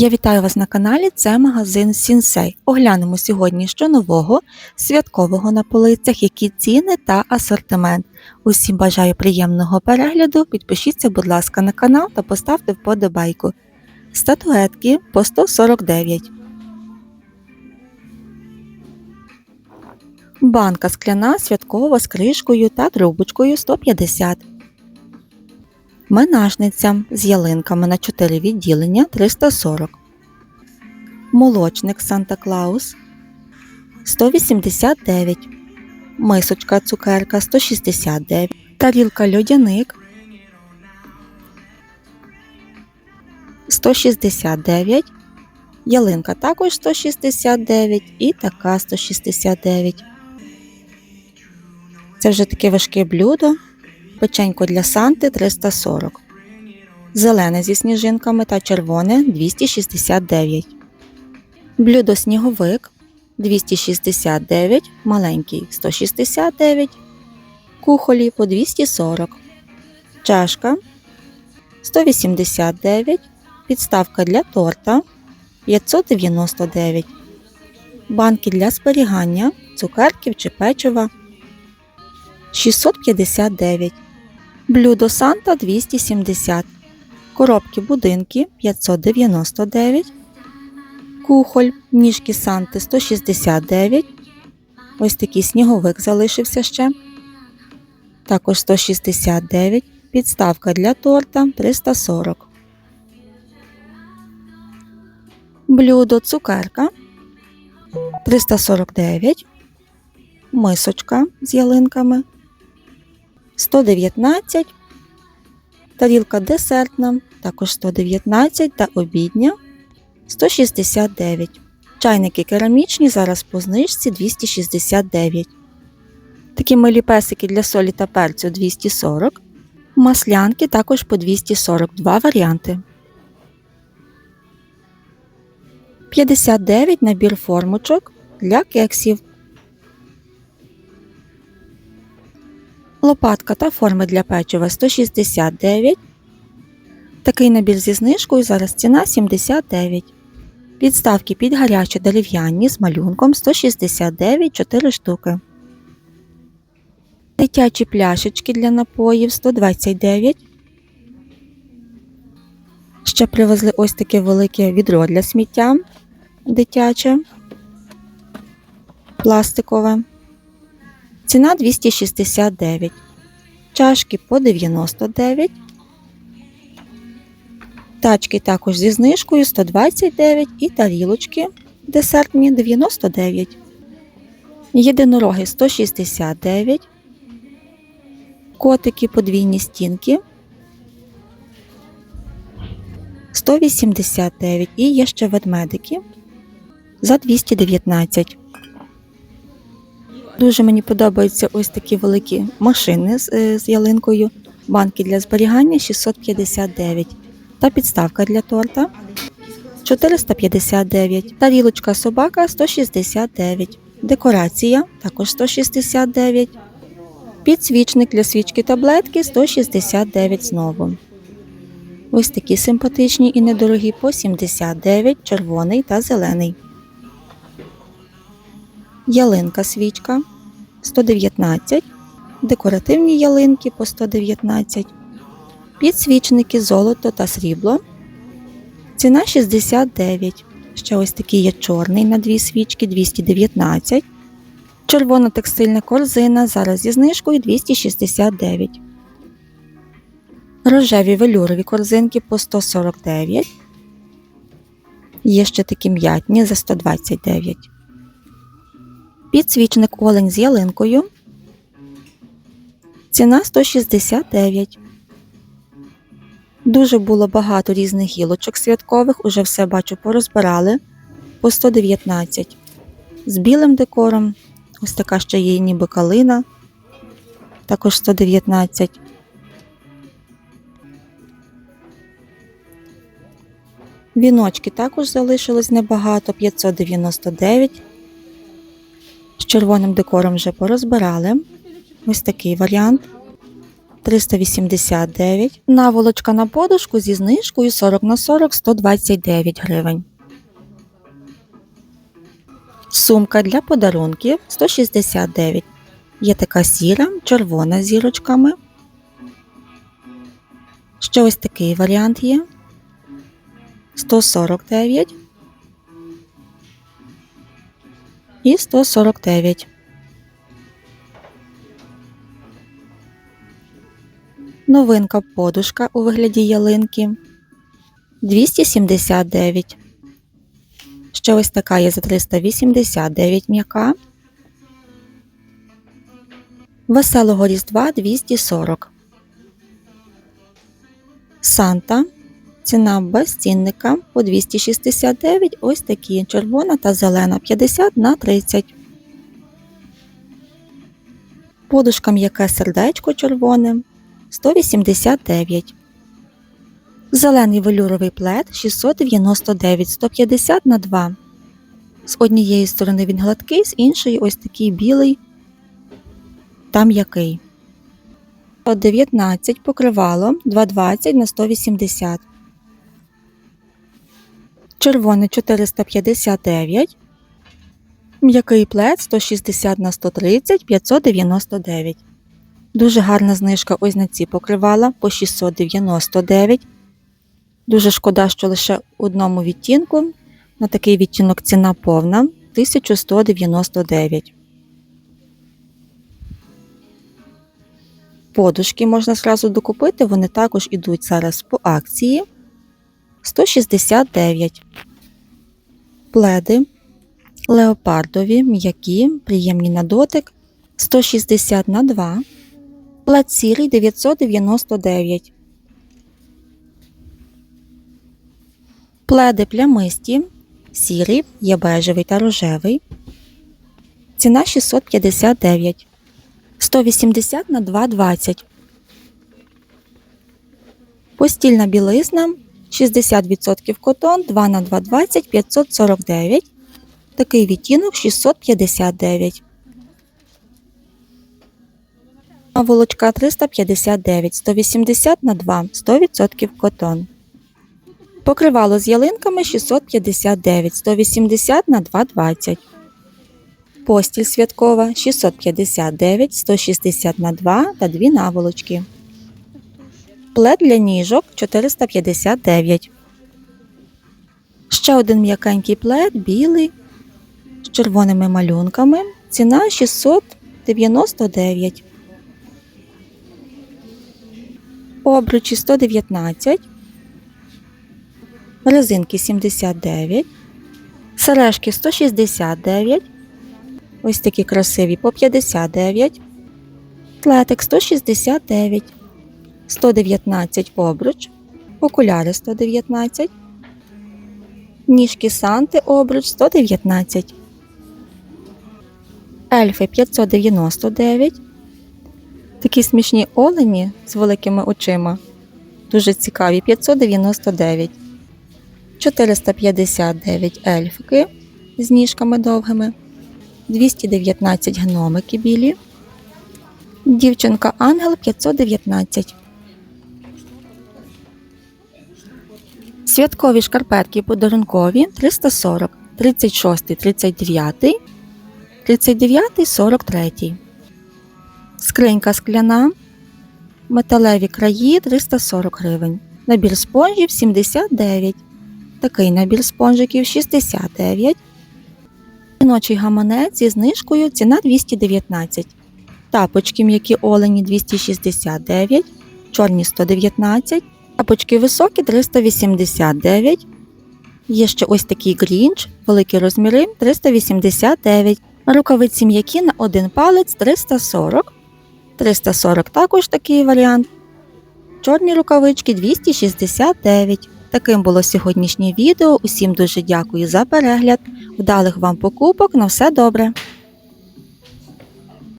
Я вітаю вас на каналі. Це магазин Сінсей. Оглянемо сьогодні що нового, святкового на полицях, які ціни та асортимент. Усім бажаю приємного перегляду. Підпишіться, будь ласка, на канал та поставте вподобайку. Статуетки по 149. Банка скляна святкова з кришкою та трубочкою 150. Менажниця з ялинками на 4 відділення 340. Молочник Санта Клаус 189. Мисочка цукерка 169. Тарілка льодяник 169. Ялинка також 169 і така 169. Це вже таке важке блюдо. Печенько для Санти 340. Зелене зі сніжинками та червоне 269. Блюдо сніговик 269, маленький 169. Кухолі по 240. Чашка 189. Підставка для торта 599. Банки для зберігання, цукерків чи печива 659. Блюдо Санта 270. Коробки будинки 599. Кухоль, ніжки Санти 169. Ось такий сніговик залишився ще. Також 169. Підставка для торта 340. Блюдо цукерка 349. Мисочка з ялинками 119, тарілка десертна, також 119 та обідня 169. Чайники керамічні зараз по знижці 269. Такі милі песики для солі та перцю 240. Маслянки також по 242 варіанти. 59 набір формочок для кексів. Лопатка та форми для печива 169. Такий набір зі знижкою зараз ціна 79. Підставки під гарячі дерев'яні з малюнком 169 4 штуки. Дитячі пляшечки для напоїв 129. Ще привезли ось таке велике відро для сміття дитяче, пластикове. Ціна 269. Чашки по 99. Тачки також зі знижкою 129 і тарілочки десертні 99. Єдинороги 169. Котики подвійні стінки 189 і є ще ведмедики за 219. Дуже мені подобаються ось такі великі машини з, е, з ялинкою, банки для зберігання 659 та підставка для торта 459, тарілочка собака 169, декорація також 169, підсвічник для свічки таблетки 169 знову. Ось такі симпатичні і недорогі по 79, червоний та зелений. Ялинка свічка 119, декоративні ялинки по 119, підсвічники золото та срібло. Ціна 69. Ще ось такий є чорний на дві свічки 219. Червона текстильна корзина зараз зі знижкою 269. Рожеві велюрові корзинки по 149. Є ще такі м'ятні за 129. Підсвічник олень з ялинкою. Ціна 169. Дуже було багато різних гілочок святкових, уже все бачу порозбирали по 119. З білим декором. Ось така ще є ніби калина. Також 119. Віночки також залишилось небагато 599. Червоним декором вже порозбирали. Ось такий варіант. 389. Наволочка на подушку зі знижкою 40 на 40 129 гривень. Сумка для подарунків 169. Є така сіра, червона з зірочками. Ще ось такий варіант є. 149 і 149. Новинка подушка у вигляді ялинки 279. Ще ось така є за 389 м'яка. Веселого Різдва 240. Санта. Ціна без цінника по 269. Ось такі червона та зелена 50 на 30. Подушка м'яке сердечко червоне 189. Зелений велюровий плед 699 150 на 2. З однієї сторони він гладкий, з іншої ось такий білий та м'який. 19 покривало 220 на 180. Червоний 459. М'який плед 160 на 130 599. Дуже гарна знижка ось на ці покривала по 699. Дуже шкода, що лише в одному відтінку. На такий відтінок ціна повна 1199. Подушки можна зразу докупити, вони також ідуть зараз по акції 169. Пледи леопардові, м'які, приємні на дотик 160 на 2. Плед сірий 999. Пледи плямисті, сірий, є бежевий та рожевий. Ціна 659. 180 на 2,20. Постільна білизна 60% котон 2 на 2,20 549. Такий відтінок 659. Волочка 359 180 на 2 100% котон. Покривало з ялинками 659 180 на 2,20. Постіль святкова 659 160 на 2 та 2 наволочки. Плед для ніжок 459. Ще один м'якенький плед білий з червоними малюнками. Ціна 699. Обручі 119. Резинки 79. Сережки 169. Ось такі красиві по 59. Тлетик 169. 119 обруч. Окуляри 119. Ніжки Санти обруч 119. Ельфи 599. Такі смішні олені з великими очима. Дуже цікаві 599. 459 ельфики з ніжками довгими. 219 гномики білі. Дівчинка Ангел 519. Святкові шкарпетки подарункові 340, 36, 39, 39, 43. Скринька скляна. Металеві краї 340 гривень. Набір спонжів 79. Такий набір спонжиків 69. Жіночий гаманець зі знижкою ціна 219. Тапочки м'які олені 269, чорні 119, тапочки високі 389. Є ще ось такий грінч, великі розміри 389. Рукавиці м'які на один палець 340. 340 також такий варіант. Чорні рукавички 269. Таким було сьогоднішнє відео. Усім дуже дякую за перегляд. Вдалих вам покупок. На все добре!